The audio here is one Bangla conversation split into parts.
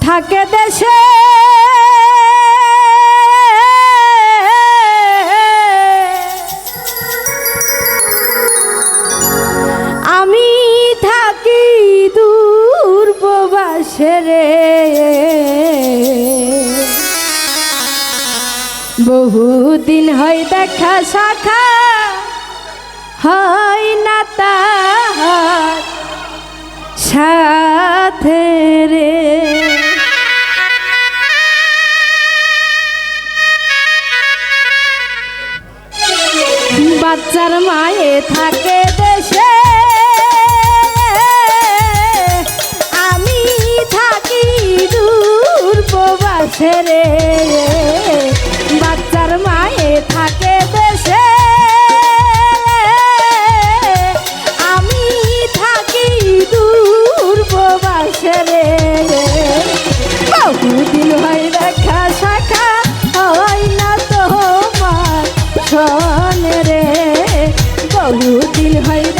থাকে দেশে। আমি থাকি দূর রে। বহুদিন হয় দেখা শাখা হয় না তাহার। বাচ্চার মায়ে থাকে দেশে। আমি থাকি দূর প্রবাসে রে। বহুদিন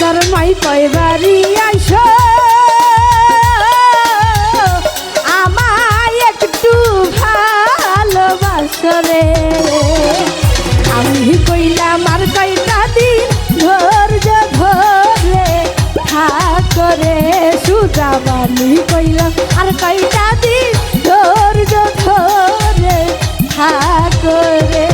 বাচ্চার মাই কয় বাড়ি আইস। আমায় একটু ভালোবাসরে আমি কইলাম, আর কয়টা দিন ধৈর্য ধরে ঠাকরে সুদাবানি। কইলাম, আর কয়টা দিন ধৈর্য ধরে ঠাকরে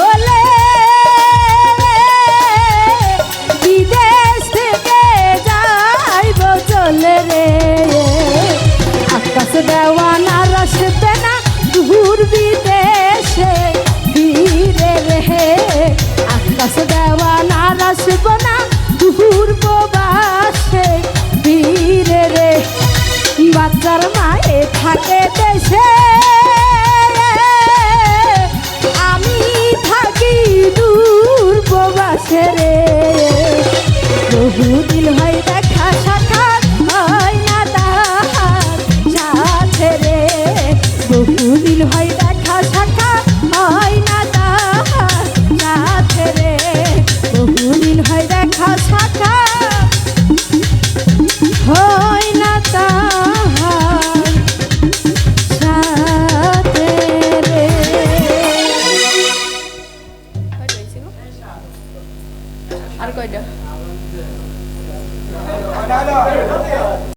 হলে বিদেশ থেকে যাইব